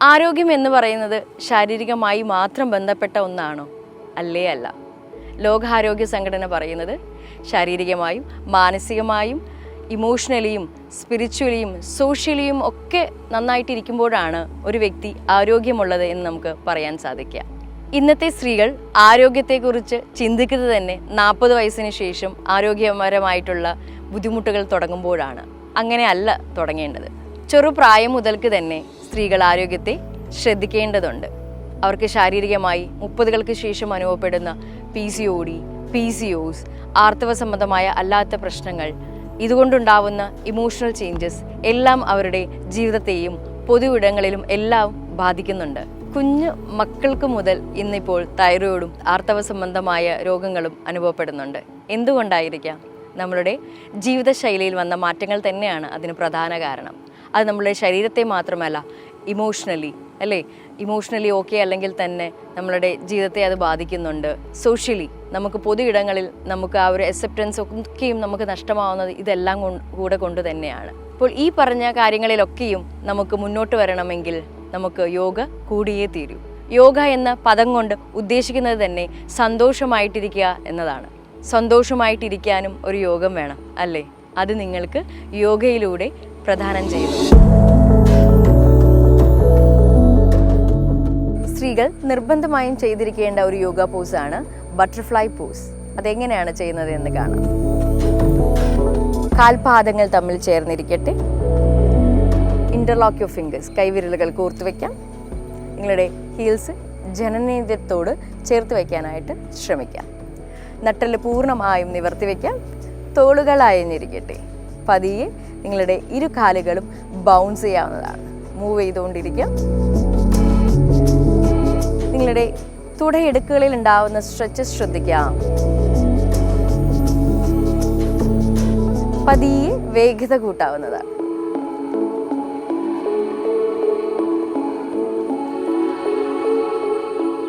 ആരോഗ്യം എന്ന് പറയുന്നത് ശാരീരികമായി മാത്രം ബന്ധപ്പെട്ട ഒന്നാണോ? അല്ലേ അല്ല. ലോകാരോഗ്യ സംഘടന പറയുന്നത് ശാരീരികമായും മാനസികമായും ഇമോഷണലിയും സ്പിരിച്വലിയും സോഷ്യലിയും ഒക്കെ നന്നായിട്ടിരിക്കുമ്പോഴാണ് ഒരു വ്യക്തി ആരോഗ്യമുള്ളത് എന്ന് നമുക്ക് പറയാൻ സാധിക്കുക. ഇന്നത്തെ സ്ത്രീകൾ ആരോഗ്യത്തെക്കുറിച്ച് ചിന്തിക്കുന്നത് തന്നെ നാൽപ്പത് വയസ്സിന് ശേഷം ആരോഗ്യപരമായിട്ടുള്ള ബുദ്ധിമുട്ടുകൾ തുടങ്ങുമ്പോഴാണ്. അങ്ങനെയല്ല തുടങ്ങേണ്ടത്. ചെറുപ്രായം മുതൽക്ക് തന്നെ സ്ത്രീകൾ ആരോഗ്യത്തെ ശ്രദ്ധിക്കേണ്ടതുണ്ട്. അവർക്ക് ശാരീരികമായി മുപ്പതുകൾക്ക് ശേഷം അനുഭവപ്പെടുന്ന P C O D P C O S ആർത്തവ സംബന്ധമായ അല്ലാത്ത പ്രശ്നങ്ങൾ ഇതുകൊണ്ടുണ്ടാവുന്ന ഇമോഷണൽ ചേഞ്ചസ് എല്ലാം അവരുടെ ജീവിതത്തെയും പൊതുവിടങ്ങളിലും എല്ലാം ബാധിക്കുന്നുണ്ട്. കുഞ്ഞു മക്കൾക്ക് മുതൽ ഇന്നിപ്പോൾ തൈറോയിഡും ആർത്തവ സംബന്ധമായ രോഗങ്ങളും അനുഭവപ്പെടുന്നുണ്ട്. എന്തുകൊണ്ടായിരിക്കാം? നമ്മളുടെ ജീവിതശൈലിയിൽ വന്ന മാറ്റങ്ങൾ തന്നെയാണ് അതിന് പ്രധാന കാരണം. അത് നമ്മുടെ ശരീരത്തെ മാത്രമല്ല ഇമോഷണലി അല്ലേ? ഇമോഷണലി ഓക്കെ അല്ലെങ്കിൽ തന്നെ നമ്മളുടെ ജീവിതത്തെ അത് ബാധിക്കുന്നുണ്ട്. സോഷ്യലി നമുക്ക് പൊതു ഇടങ്ങളിൽ നമുക്ക് ആ ഒരു അക്സെപ്റ്റൻസ് ഒക്കെയും നമുക്ക് നഷ്ടമാവുന്നത് ഇതെല്ലാം കൂടെ കൊണ്ട് തന്നെയാണ്. അപ്പോൾ ഈ പറഞ്ഞ കാര്യങ്ങളിലൊക്കെയും നമുക്ക് മുന്നോട്ട് വരണമെങ്കിൽ നമുക്ക് യോഗ കൂടിയേ തീരൂ. യോഗ എന്ന പദം കൊണ്ട് ഉദ്ദേശിക്കുന്നത് തന്നെ സന്തോഷമായിട്ടിരിക്കുക എന്നതാണ്. സന്തോഷമായിട്ടിരിക്കാനും ഒരു യോഗം വേണം അല്ലേ? അത് നിങ്ങൾക്ക് യോഗയിലൂടെ പ്രദാനം ചെയ്തു. സ്ത്രീകൾ നിർബന്ധമായും ചെയ്തിരിക്കേണ്ട ഒരു യോഗ പോസാണ് ബട്ടർഫ്ലൈ പോസ്. അതെങ്ങനെയാണ് ചെയ്യുന്നത് എന്ന് കാണാം. കാൽപാദങ്ങൾ തമ്മിൽ ചേർന്നിരിക്കട്ടെ. ഇന്റർലോക്ക് യോർ ഫിംഗേഴ്സ് കൈവിരലുകൾ കോർത്ത് വയ്ക്കാം നിങ്ങളുടെ ഹീൽസ് ജനനേന്ദ്രത്തോട് ചേർത്ത് വയ്ക്കാനായിട്ട് ശ്രമിക്കാം. നട്ടൽ പൂർണമായും നിവർത്തി വയ്ക്കാം തോളുകൾ അയഞ്ഞിരിക്കട്ടെ. പതിയെ നിങ്ങളുടെ ഇരു കാലുകളും ബൗൺസ് ചെയ്യാവുന്നതാണ്. മൂവ് ചെയ്തുകൊണ്ടിരിക്കുക. നിങ്ങളുടെ തുടയിടുക്കുകളിൽ ഉണ്ടാവുന്ന സ്ട്രെച്ചസ് ശ്രദ്ധിക്കാം പതിയെ വേഗത കൂട്ടാവുന്നതാണ്.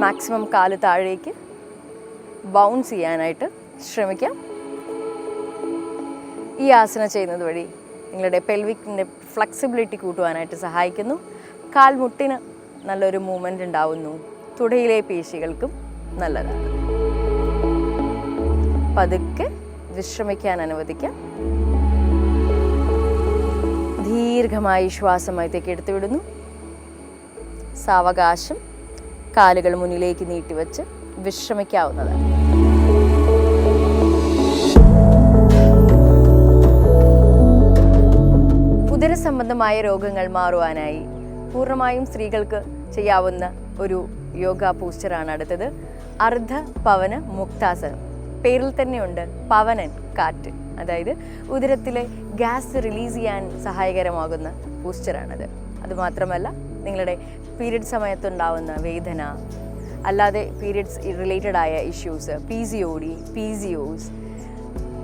മാക്സിമം കാൽ താഴേക്ക് ബൗൺസ് ചെയ്യാനായിട്ട് ശ്രമിക്കാം ഈ ആസനം ചെയ്യുന്നത് വഴി നിങ്ങളുടെ പെൽവിക്കിന്റെ ഫ്ലെക്സിബിലിറ്റി കൂട്ടുവാനായിട്ട് സഹായിക്കുന്നു. കാൽമുട്ടിന് നല്ലൊരു മൂവ്മെന്റ് ഉണ്ടാവുന്നു. തുടയിലെ പേശികൾക്കും നല്ലതാണ്. പതുക്കെ വിശ്രമിക്കാൻ അനുവദിക്കാം. ദീർഘമായി ശ്വാസമയത്തേക്ക് എടുത്തു വിടുന്നു സാവകാശം കാലുകൾ മുന്നിലേക്ക് നീട്ടിവെച്ച് വിശ്രമിക്കാവുന്നതാണ്. ഉദരസംബന്ധമായ രോഗങ്ങൾ മാറുവാനായി പൂർണമായും സ്ത്രീകൾക്ക് ചെയ്യാവുന്ന ഒരു യോഗ പോസ്റ്ററാണ് അടുത്തത്. അർദ്ധ പവന മുക്താസനം. പേരിൽ തന്നെയുണ്ട് പവനൻ കാറ്റ്. അതായത് ഉദരത്തിലെ ഗ്യാസ് റിലീസ് ചെയ്യാൻ സഹായകരമാകുന്ന പോസ്റ്ററാണത്. അതുമാത്രമല്ല നിങ്ങളുടെ പീരിയഡ് സമയത്തുണ്ടാവുന്ന വേദന അല്ലാതെ periods റിലേറ്റഡായ issues P C O D P C O S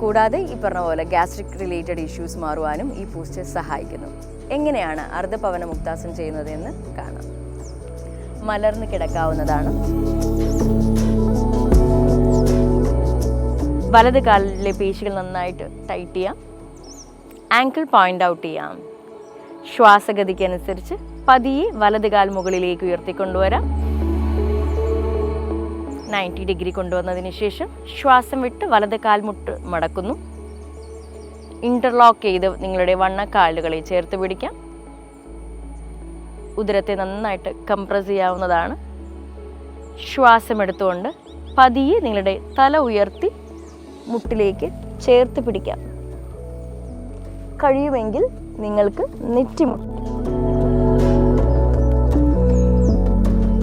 കൂടാതെ ഈ പറഞ്ഞ പോലെ ഗ്യാസ്ട്രിക് റിലേറ്റഡ് ഇഷ്യൂസ് മാറുവാനും ഈ പൂസ്റ്റ് സഹായിക്കുന്നു. എങ്ങനെയാണ് അർദ്ധപവന മുക്താസനം ചെയ്യുന്നത് എന്ന് കാണാം. മലർന്ന് കിടക്കാവുന്നതാണ്. വലത് കാലിലെ പേശികൾ നന്നായിട്ട് ടൈറ്റ് ചെയ്യാം. ആങ്കിൾ പോയിന്റ് ഔട്ട് ചെയ്യാം. ശ്വാസഗതിക്കനുസരിച്ച് പതിയെ വലത് കാൽ മുകളിലേക്ക് ഉയർത്തിക്കൊണ്ടുവരാം. നയന്റി ഡിഗ്രി കൊണ്ടുവന്നതിന് ശേഷം ശ്വാസം വിട്ട് വലത് കാൽമുട്ട് മടക്കുന്നു. ഇന്റർലോക്ക് ചെയ്ത് നിങ്ങളുടെ വണ്ണ കാലുകളെ ചേർത്ത് പിടിക്കാം. ഉദരത്തെ നന്നായിട്ട് കംപ്രസ് ചെയ്യാവുന്നതാണ്. ശ്വാസം എടുത്തുകൊണ്ട് പതിയെ നിങ്ങളുടെ തല ഉയർത്തി മുട്ടിലേക്ക് ചേർത്ത് പിടിക്കാം. കഴിയുമെങ്കിൽ നിങ്ങൾക്ക് നെറ്റിമുട്ട്.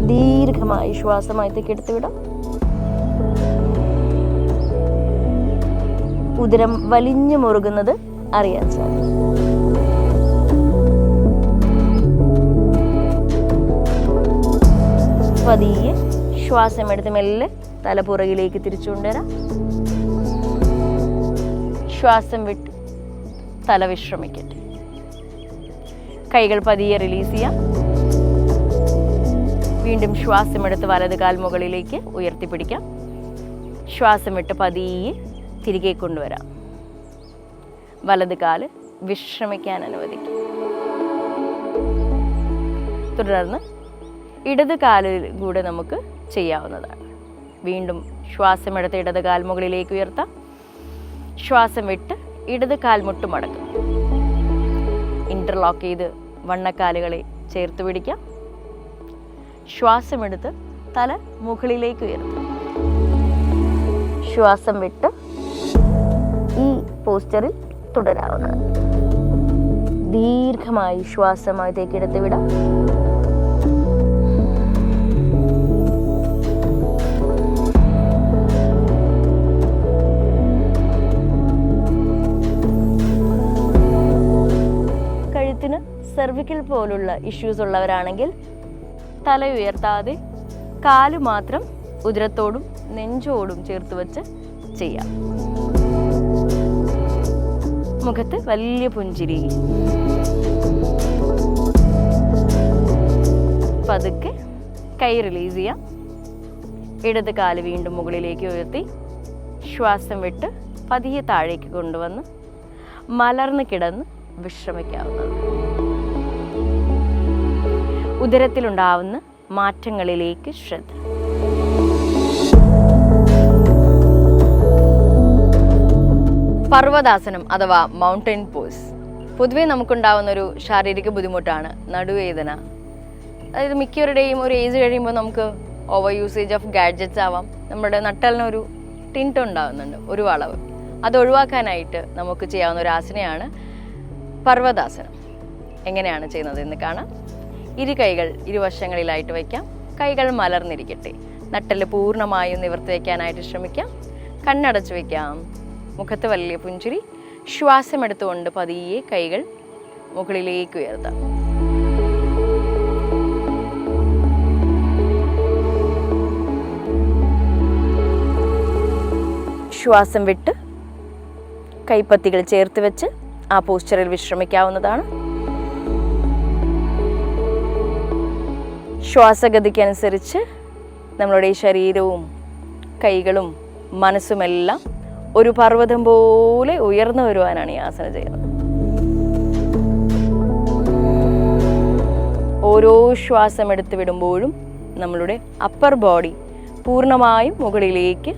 ദീർഘമായി ശ്വാസമായത്തേക്ക് എടുത്തുവിടാം. ഉദരം വലിഞ്ഞു മുറുകുന്നത് അറിയാൻ സാധിക്കും. പതിയെ ശ്വാസം എടുത്ത് മെല്ലെ തല പുറകിലേക്ക് തിരിച്ചു ശ്വാസം വിട്ട് തല വിശ്രമിക്കട്ടെ. കൈകൾ പതിയെ റിലീസ് ചെയ്യാം. വീണ്ടും ശ്വാസം എടുത്ത് വലത് കാൽ മുകളിലേക്ക് ഉയർത്തിപ്പിടിക്കാം. ശ്വാസം വിട്ട് പതിയെ തിരികെ കൊണ്ടുവരാം. വലത് കാൽ വിശ്രമിക്കാൻ അനുവദിക്കും. തുടർന്ന് ഇടത് കാലിൽ കൂടെ നമുക്ക് ചെയ്യാവുന്നതാണ്. വീണ്ടും ശ്വാസമെടുത്ത് ഇടത് കാൽ മുകളിലേക്ക് ഉയർത്താം. ശ്വാസം വിട്ട് ഇടത് കാൽ മുട്ട് മടക്കും ഇന്റർലോക്ക് ചെയ്ത് വണ്ണക്കാലുകളെ ചേർത്ത് പിടിക്കാം. ശ്വാസമെടുത്ത് തല മുകളിലേക്ക് ഉയർത്താം. ശ്വാസം വിട്ട് പോസ്റ്ററിൽ തുടരാവുന്നത് ദീർഘമായി ശ്വാസം തേക്കെടുത്ത് വിടാം കഴുത്തിന് സെർവിക്കൽ പോലുള്ള ഇഷ്യൂസ് ഉള്ളവരാണെങ്കിൽ തല ഉയർത്താതെ കാൽ മാത്രം ഉദരത്തോടും നെഞ്ചോടും ചേർത്ത് വെച്ച് ചെയ്യാം. മുഖത്ത് വലിയ പുഞ്ചിരി. പതുക്കെ കൈ റിലീസ് ചെയ്യാം. ഇടത് കാൽ വീണ്ടും മുകളിലേക്ക് ഉയർത്തി. ശ്വാസം വിട്ട് പതിയെ താഴേക്ക് കൊണ്ടുവന്ന് മലർന്ന് കിടന്ന് വിശ്രമിക്കാവുന്നതാണ്. ഉദരത്തിലുണ്ടാവുന്ന മാറ്റങ്ങളിലേക്ക് ശ്രദ്ധ. പർവതാസനം അഥവാ മൗണ്ടൻ പോസ് പൊതുവെ നമുക്കുണ്ടാവുന്ന ഒരു ശാരീരിക ബുദ്ധിമുട്ടാണ് നടുവേദന. അതായത് മിക്കവരുടെയും ഒരു ഏജ് കഴിയുമ്പോൾ നമുക്ക് ഓവർ യൂസേജ് ഓഫ് ഗാഡ്ജറ്റ്സ് ആവാം. നമ്മുടെ നട്ടലിനൊരു ടിന്റ് ഉണ്ടാകുന്നുണ്ട് ഒരു വളവ്. അത് ഒഴിവാക്കാനായിട്ട് നമുക്ക് ചെയ്യാവുന്ന ഒരു ആസനയാണ് പർവതാസനം. എങ്ങനെയാണ് ചെയ്യുന്നത് എന്ന് കാണാം. ഇരു കൈകൾ ഇരുവശങ്ങളിലായിട്ട് വയ്ക്കാം. കൈകൾ മലർന്നിരിക്കട്ടെ. നട്ടൽ പൂർണമായും നിവർത്തി വയ്ക്കാനായിട്ട് ശ്രമിക്കാം. കണ്ണടച്ചു വയ്ക്കാം. മുഖത്ത് വലിയ പുഞ്ചിരി ശ്വാസം എടുത്തുകൊണ്ട് പതിയെ കൈകൾ മുകളിലേക്ക് ഉയർത്താം. ശ്വാസം വിട്ട് കൈപ്പത്തികൾ ചേർത്ത് വെച്ച് ആ പോസ്ചറിൽ വിശ്രമിക്കാവുന്നതാണ്. ശ്വാസഗതിക്കനുസരിച്ച് നമ്മളുടെ ശരീരവും കൈകളും മനസ്സുമെല്ലാം ഒരു പർവതം പോലെ ഉയർന്നു വരുവാനാണ് ഈ ആസനം ചെയ്യുന്നത്. ഓരോ ശ്വാസം എടുത്തു വിടുമ്പോഴും നമ്മളുടെ അപ്പർ ബോഡി പൂർണമായും മുകളിലേക്ക്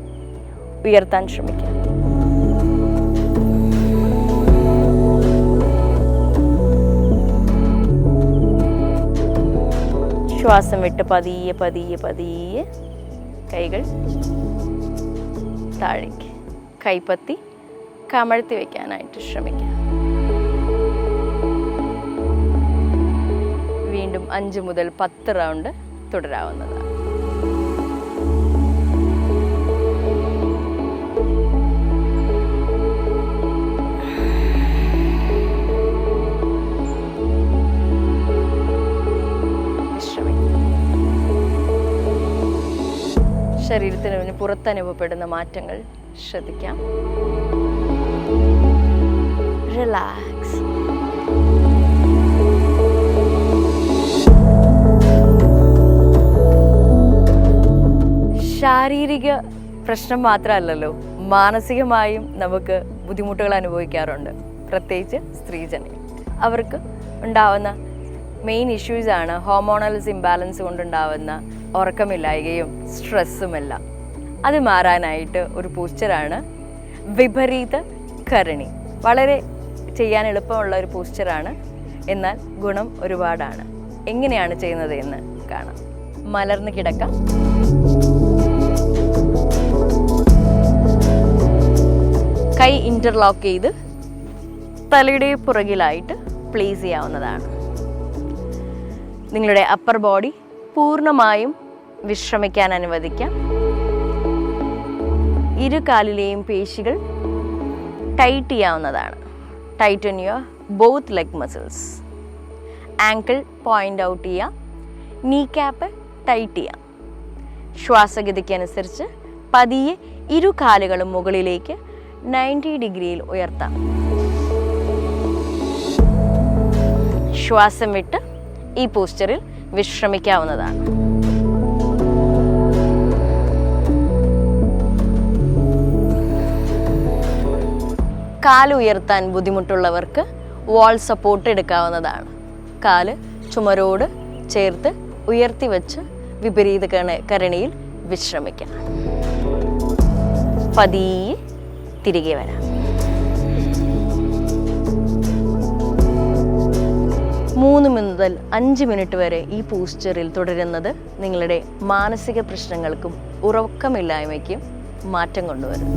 ഉയർത്താൻ ശ്രമിക്കുക ശ്വാസം വിട്ട് പതിയെ പതിയെ പതിയെ കൈകൾ താഴേക്ക് കൈപ്പത്തി കമഴ്ത്തി വയ്ക്കാനായിട്ട് ശ്രമിക്കുക വീണ്ടും അഞ്ച് മുതൽ പത്ത് റൗണ്ട് തുടരാവുന്നതാണ്. ശരീരത്തിന് പുറത്തനുഭവപ്പെടുന്ന മാറ്റങ്ങൾ ശ്രദ്ധിക്കാം റിലാക്സ് ശാരീരിക പ്രശ്നം മാത്രമല്ലല്ലോ മാനസികമായും നമുക്ക് ബുദ്ധിമുട്ടുകൾ അനുഭവിക്കാറുണ്ട്. പ്രത്യേകിച്ച് സ്ത്രീജന അവർക്ക് ഉണ്ടാവുന്ന മെയിൻ ഇഷ്യൂസ് ആണ് ഹോർമോണൽസ് ഇംബാലൻസ് കൊണ്ടുണ്ടാവുന്ന ഉറക്കമില്ലായ്കയും സ്ട്രെസ്സുമെല്ലാം അത് മാറാനായിട്ട് ഒരു പോസ്ചറാണ്. വിപരീത കരണി. വളരെ ചെയ്യാൻ എളുപ്പമുള്ള ഒരു പോസ്ചറാണ്. എന്നാൽ ഗുണം ഒരുപാടാണ്. എങ്ങനെയാണ് ചെയ്യുന്നത് എന്ന് കാണാം. മലർന്ന് കിടക്കാം. കൈ ഇന്റർലോക്ക് ചെയ്ത് തലയുടെ പുറകിലായിട്ട് പ്ലേസ് ചെയ്യാവുന്നതാണ്. നിങ്ങളുടെ അപ്പർ ബോഡി പൂർണമായും വിശ്രമിക്കാൻ അനുവദിക്കാം. ഇരു കാലിലെയും പേശികൾ ടൈറ്റ് ചെയ്യാവുന്നതാണ് tighten your both leg muscles. Ankle point out ചെയ്യാം നീ ക്യാപ്പ് ടൈറ്റ് ചെയ്യാം. ശ്വാസഗതിക്ക് അനുസരിച്ച് പതിയെ ഇരു കാലുകളും മുകളിലേക്ക് നയന്റി ഡിഗ്രിയിൽ ഉയർത്താം. ശ്വാസം വിട്ട് ഈ പോസ്റ്ററിൽ വിശ്രമിക്കാവുന്നതാണ്. കാൽ ഉയർത്താൻ ബുദ്ധിമുട്ടുള്ളവർക്ക് വാൾ സപ്പോർട്ട് എടുക്കാവുന്നതാണ്. കാൽ ചുമരോട് ചേർത്ത് ഉയർത്തി വെച്ച് വിപരീത കരണിയിൽ വിശ്രമിക്കാം പതിയെ തിരികെ വരാം. മൂന്ന് മുതൽ അഞ്ച് മിനിറ്റ് വരെ ഈ പോസ്ചറിൽ തുടരുന്നത് നിങ്ങളുടെ മാനസിക പ്രശ്നങ്ങൾക്കും ഉറക്കമില്ലായ്മയ്ക്കും മാറ്റം കൊണ്ടുവരും.